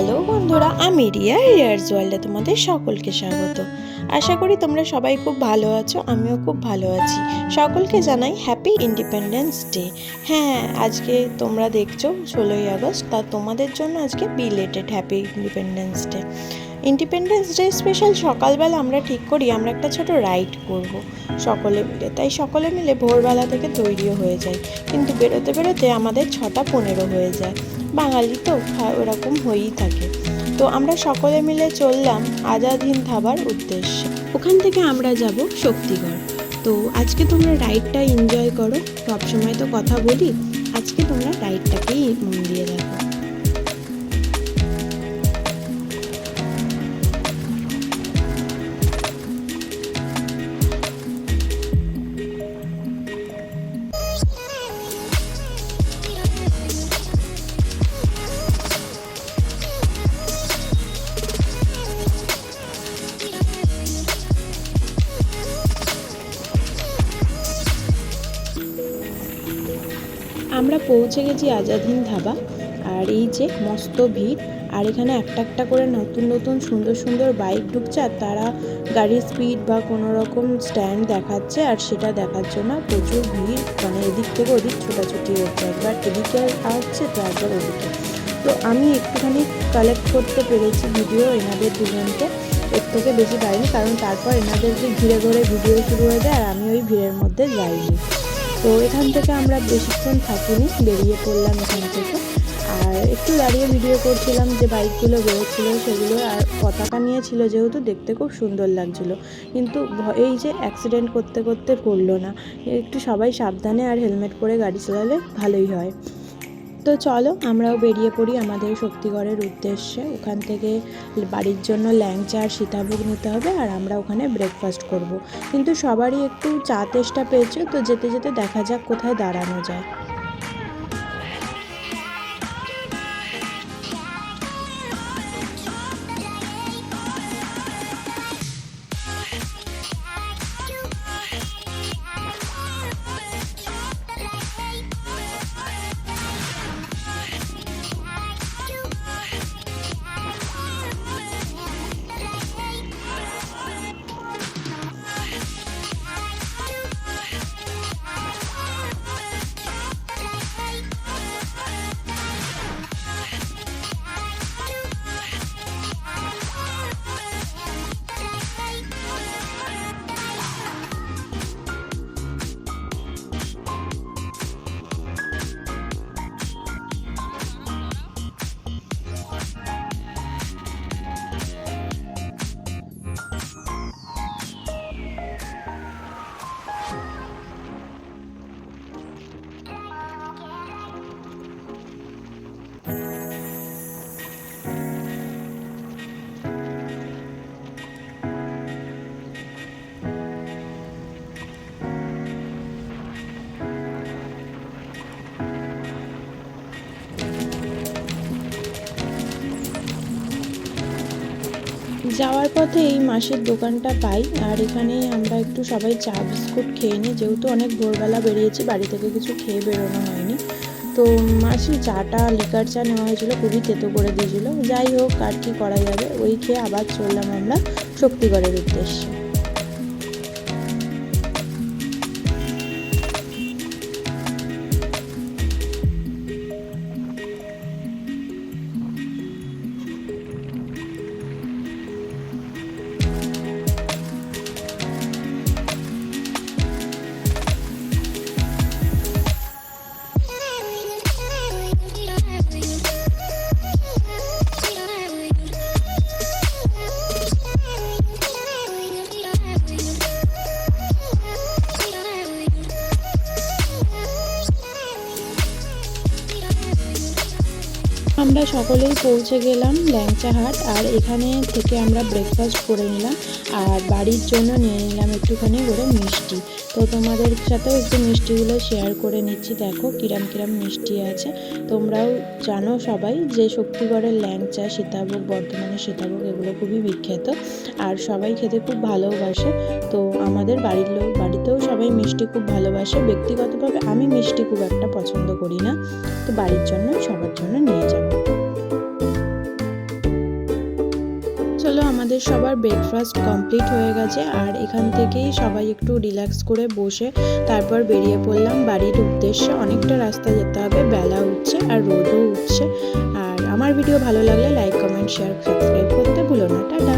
Hello বন্ধুরা, আমি রিয়া রিয়ার্স ওয়ার্ল্ডে তোমাদের সকলকে স্বাগত। আশা করি তোমরা সবাই খুব ভালো আছো, আমিও খুব ভালো আছি। সকলকে জানাই হ্যাপি ইন্ডিপেন্ডেন্স ডে হ্যাঁ আজকে তোমরা দেখছ ষোলোই আগস্ট, তা তোমাদের জন্য আজকে belated happy independence day independence day special সকালবেলা আমরা ঠিক করি, আমরা একটা ছোট রাইড করব সকলে মিলে। তাই সকলে মিলে ভোরবেলা থেকে তৈরিও হয়ে যায়। কিন্তু বেরোতে বেরোতে আমাদের ছটা পনেরো হয়ে যায়। বাঙালি তো ওরকম হয়েই থাকে। তো আমরা সকলে মিলে চললাম আজাদ হিন্দ ধাবার উদ্দেশ্যে। ওখান থেকে আমরা যাব শক্তিগড়। তো আজকে তোমরা রাইডটা এনজয় করো। সবসময় তো কথা বলি, আজকে তোমরা রাইডটাকেই মন দিয়ে দেখো। আমরা পৌঁছে গেছি আজাদ হিন্দ ধাবা। আর এই যে মস্ত ভিড়, আর এখানে একটা একটা করে নতুন নতুন সুন্দর সুন্দর বাইক ঢুকছে, আর তারা গাড়ির স্পিড বা কোনো রকম স্ট্যান্ড দেখাচ্ছে, আর সেটা দেখার জন্য প্রচুর ভিড় মানে এদিক থেকে ওদিক ছোটাছুটি হচ্ছে। একবার এদিকে আসছে, তো একবার ওদিকে। তো আমি একটুখানি কালেক্ট করতে পেরেছি ভিডিও এনাদের দুজনকে। এর থেকে বেশি পাইনি কারণ তারপর এনাদেরকে ঘিরে ঘিরে ভিডিও শুরু হয়ে যায়, আর আমি ওই ভিড়ের মধ্যে যাইনি। তো এখান থেকে আমরা বেশিক্ষণ থাকিনি, বেরিয়ে পড়লাম এখান থেকে। আর একটু দাঁড়িয়ে ভিডিও করছিলাম যে বাইকগুলো বেরোচ্ছিলো সেগুলো, আর পতাকা নিয়েছিল যেহেতু দেখতে খুব সুন্দর লাগছিল। কিন্তু এই যে অ্যাক্সিডেন্ট করতে করতে পড়ল না। একটু সবাই সাবধানে আর হেলমেট পরে গাড়ি চালালে ভালোই হয়। তো চলো, আমরাও বেরিয়ে পড়ি আমাদের শক্তিগড়ের উদ্দেশ্যে ওখান থেকে বাড়ির জন্য ল্যাংচা আর সীতাভোগ নিতে হবে আর আমরা ওখানে ব্রেকফাস্ট করব। কিন্তু সবারই একটু চা তেষ্টা পেয়েছে, তো যেতে যেতে দেখা যাক কোথায় দাঁড়ানো যায় যাওয়ার পথে এই মাসের দোকানটা পাই, আর এখানে আমরা একটু সবাই চা, বিস্কুট খেয়ে নিই। যেহেতু অনেক ভোরবেলা বেরিয়েছি, বাড়ি থেকে কিছু খেয়ে বেরোনো হয়নি। তো মাসি চাটা, লিকার চা নেওয়া হয়েছিলো, খুবই তেতো করে দিয়েছিল। যাই হোক, আর কি করা যাবে? ওই খেয়ে আবার চললাম আমরা শক্তিগড়ের উদ্দেশ্যে। আমরা সকলেই পৌঁছে গেলাম ল্যাংচাহাট আর এখানে থেকে আমরা ব্রেকফাস্ট করে নিলাম, আর বাড়ির জন্য নিয়ে নিলাম একটুখানি করে মিষ্টি। তো তোমাদের সাথেও একটু মিষ্টিগুলো শেয়ার করে নিচ্ছি। দেখো কিরাম কিরাম মিষ্টি আছে। তোমরাও জানো সবাই যে শক্তিগড়ের ল্যাংচা, সীতাভোগ বর্ধমানের সীতাভোগ এগুলো খুবই বিখ্যাত আর সবাই খেতে খুব ভালোবাসে। তো আমাদের বাড়ির লোক বাড়িতেও সবাই মিষ্টি খুব ভালোবাসে। ব্যক্তিগতভাবে আমি মিষ্টি খুব একটা পছন্দ করি না। তো বাড়ির জন্য, সবার জন্য নিয়ে যাব। আমাদের সবার ব্রেকফাস্ট কমপ্লিট হয়ে গেছে আর এখান থেকেই সবাই একটু রিল্যাক্স করে বসে তারপর বেরিয়ে পড়লাম বাড়ির উদ্দেশ্যে। অনেকটা রাস্তা যেতে হবে, বেলা উঠছে আর রোদও উঠছে। আর আমার ভিডিও ভালো লাগলে লাইক কমেন্ট শেয়ার সাবস্ক্রাইব করতে ভুলো না। টাটা!